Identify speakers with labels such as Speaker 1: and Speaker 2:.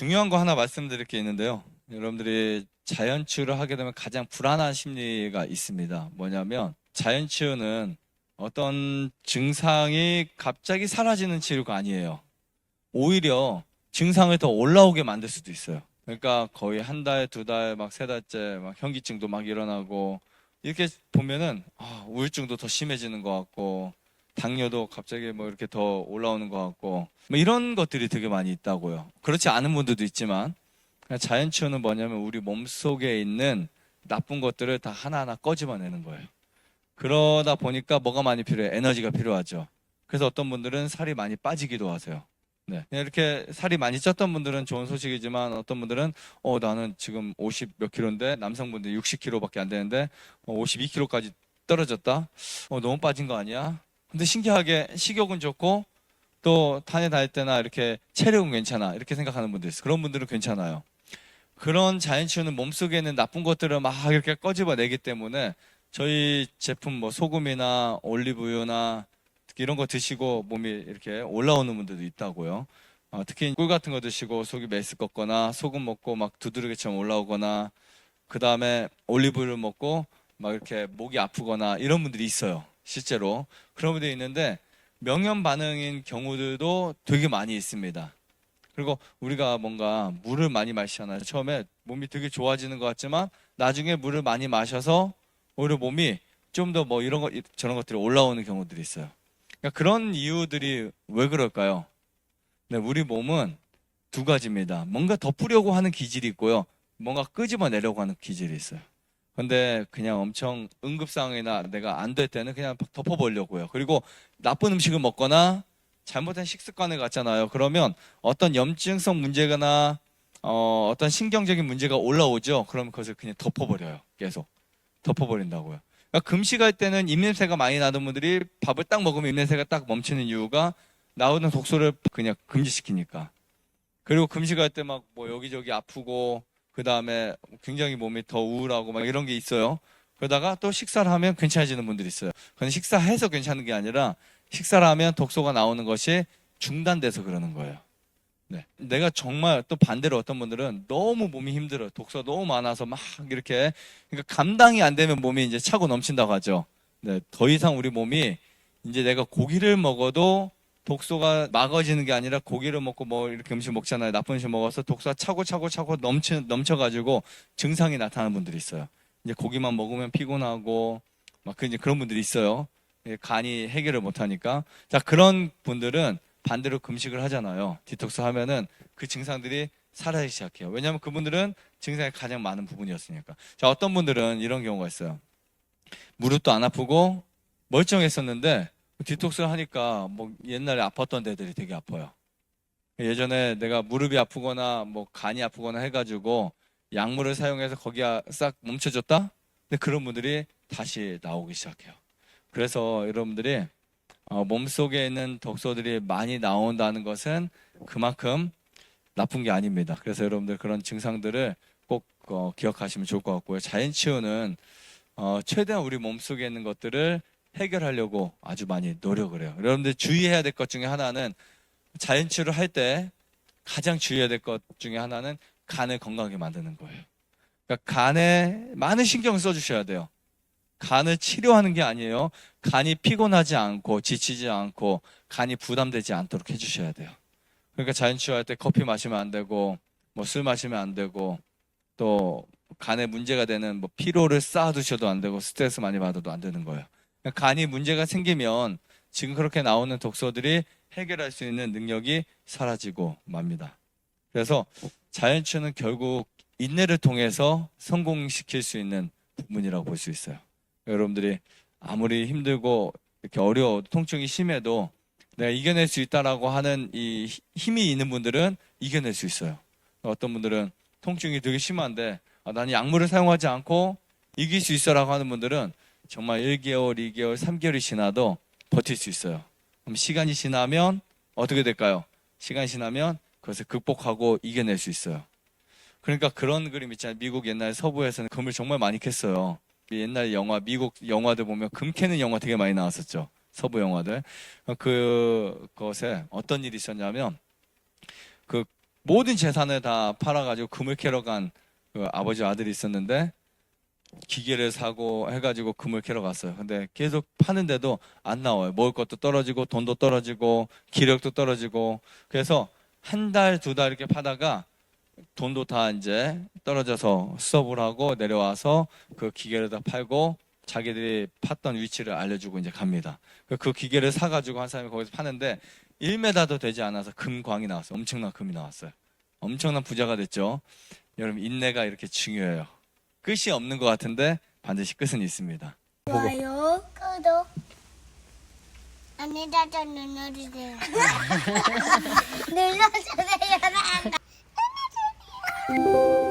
Speaker 1: 중요한 거 하나 말씀드릴 게 있는데요. 여러분들이 자연치유를 하게 되면 가장 불안한 심리가 있습니다. 뭐냐면 자연치유는 어떤 증상이 갑자기 사라지는 치료가 아니에요. 오히려 증상을 더 올라오게 만들 수도 있어요. 그러니까 거의 한 달, 두 달, 막 세 달째 막 현기증도 막 일어나고 이렇게 보면은 아, 우울증도 더 심해지는 것 같고 당뇨도 갑자기 뭐 이렇게 더 올라오는 것 같고 뭐 이런 것들이 되게 많이 있다고요. 그렇지 않은 분들도 있지만 그냥 자연 치유는 뭐냐면 우리 몸 속에 있는 나쁜 것들을 다 하나하나 꺼집어내는 거예요. 그러다 보니까 뭐가 많이 필요해? 에너지가 필요하죠. 그래서 어떤 분들은 살이 많이 빠지기도 하세요. 네. 이렇게 살이 많이 쪘던 분들은 좋은 소식이지만 어떤 분들은 어 나는 지금 50 몇 킬로인데 남성분들 60 킬로밖에 안 되는데 어, 52 킬로까지 떨어졌다. 어 너무 빠진 거 아니야? 근데 신기하게 식욕은 좋고 또 탄에 닿을 때나 이렇게 체력은 괜찮아 이렇게 생각하는 분들 있어요. 그런 분들은 괜찮아요. 그런 자연치유는 몸속에 있는 나쁜 것들을 막 이렇게 꺼집어내기 때문에 저희 제품 뭐 소금이나 올리브유나 이런 거 드시고 몸이 이렇게 올라오는 분들도 있다고요. 어, 특히 꿀 같은 거 드시고 속이 메스 꺾거나 소금 먹고 막 두드러기처럼 올라오거나 그 다음에 올리브유를 먹고 막 이렇게 목이 아프거나 이런 분들이 있어요. 실제로 그런 분들이 있는데 명현 반응인 경우들도 되게 많이 있습니다. 그리고 우리가 뭔가 물을 많이 마시잖아요. 처음에 몸이 되게 좋아지는 것 같지만 나중에 물을 많이 마셔서 오히려 몸이 좀 더 뭐 이런 거 저런 것들이 올라오는 경우들이 있어요. 그러니까 그런 이유들이 왜 그럴까요? 네, 우리 몸은 두 가지입니다. 뭔가 덮으려고 하는 기질이 있고요. 뭔가 끄집어내려고 하는 기질이 있어요. 근데 그냥 엄청 응급 상황이나 내가 안 될 때는 그냥 덮어보려고요. 그리고 나쁜 음식을 먹거나 잘못된 식습관을 갖잖아요. 그러면 어떤 염증성 문제거나 어, 어떤 신경적인 문제가 올라오죠. 그러면 그것을 그냥 덮어버려요. 계속 덮어버린다고요. 그러니까 금식할 때는 입냄새가 많이 나는 분들이 밥을 딱 먹으면 입냄새가 딱 멈추는 이유가 나오는 독소를 그냥 금지시키니까. 그리고 금식할 때 막 뭐 여기저기 아프고 그 다음에 굉장히 몸이 더 우울하고 막 이런 게 있어요. 그러다가 또 식사를 하면 괜찮아지는 분들이 있어요. 근데 식사해서 괜찮은 게 아니라 식사를 하면 독소가 나오는 것이 중단돼서 그러는 거예요. 네. 내가 정말 또 반대로 어떤 분들은 너무 몸이 힘들어요. 독소가 너무 많아서 막 이렇게 그러니까 감당이 안 되면 몸이 이제 차고 넘친다고 하죠. 네. 더 이상 우리 몸이 이제 내가 고기를 먹어도 독소가 막아지는 게 아니라 고기를 먹고 뭐 이렇게 음식 먹잖아요. 나쁜 음식 먹어서 독소가 차고 차고 차고 넘쳐 넘쳐가지고 증상이 나타나는 분들이 있어요. 이제 고기만 먹으면 피곤하고 막 그 이제 그런 분들이 있어요. 예, 간이 해결을 못하니까 자 그런 분들은 반대로 금식을 하잖아요. 디톡스 하면은 그 증상들이 사라지기 시작해요. 왜냐하면 그분들은 증상이 가장 많은 부분이었으니까. 자 어떤 분들은 이런 경우가 있어요. 무릎도 안 아프고 멀쩡했었는데 디톡스를 하니까 뭐 옛날에 아팠던 데들이 되게 아파요. 예전에 내가 무릎이 아프거나 뭐 간이 아프거나 해가지고 약물을 사용해서 거기가 싹 멈춰졌다? 근데 그런 분들이 다시 나오기 시작해요. 그래서 여러분들이 어, 몸속에 있는 독소들이 많이 나온다는 것은 그만큼 나쁜 게 아닙니다. 그래서 여러분들 그런 증상들을 꼭 어, 기억하시면 좋을 것 같고요. 자연 치유는 어, 최대한 우리 몸속에 있는 것들을 해결하려고 아주 많이 노력을 해요. 여러분들 주의해야 될 것 중에 하나는 자연치유를 할 때 가장 주의해야 될 것 중에 하나는 간을 건강하게 만드는 거예요. 그러니까 간에 많은 신경 을 써주셔야 돼요. 간을 치료하는 게 아니에요. 간이 피곤하지 않고 지치지 않고 간이 부담되지 않도록 해주셔야 돼요. 그러니까 자연치유할 때 커피 마시면 안 되고 뭐 술 마시면 안 되고 또 간에 문제가 되는 뭐 피로를 쌓아두셔도 안 되고 스트레스 많이 받아도 안 되는 거예요. 그러니까 간이 문제가 생기면 지금 그렇게 나오는 독소들이 해결할 수 있는 능력이 사라지고 맙니다. 그래서 자연치유는 결국 인내를 통해서 성공시킬 수 있는 부분이라고 볼 수 있어요. 여러분들이 아무리 힘들고 이렇게 어려워 통증이 심해도 내가 이겨낼 수 있다라고 하는 이 힘이 있는 분들은 이겨낼 수 있어요. 어떤 분들은 통증이 되게 심한데 아, 나는 약물을 사용하지 않고 이길 수 있어라고 하는 분들은 정말 1개월, 2개월, 3개월이 지나도 버틸 수 있어요. 그럼 시간이 지나면 어떻게 될까요? 시간이 지나면 그것을 극복하고 이겨낼 수 있어요. 그러니까 그런 그림 있잖아요. 미국 옛날 서부에서는 금을 정말 많이 캤어요. 옛날 영화, 미국 영화들 보면 금 캐는 영화 되게 많이 나왔었죠. 서부 영화들. 그, 것에 어떤 일이 있었냐면, 그 모든 재산을 다 팔아가지고 금을 캐러 간 그 아버지 아들이 있었는데 기계를 사고 해가지고 금을 캐러 갔어요. 근데 계속 파는데도 안 나와요. 먹을 것도 떨어지고 돈도 떨어지고 기력도 떨어지고 그래서 한 달 두 달 이렇게 파다가 돈도 다 이제 떨어져서 수업을 하고 내려와서 그 기계를 다 팔고 자기들이 팠던 위치를 알려주고 이제 갑니다. 그- 그 기계를 사가지고 한 사람이 거기서 파는데 1m도 되지 않아서 금광이 나왔어요. 엄청난 금이 나왔어요. 엄청난 부자가 됐죠. 여러분 인내가 이렇게 중요해요. 끝이 없는 것 같은데 반드시 끝은 있습니다.
Speaker 2: 좋아요, 구독. 안에다가 눌러주세요. 눌러주세요. 눌러주세요.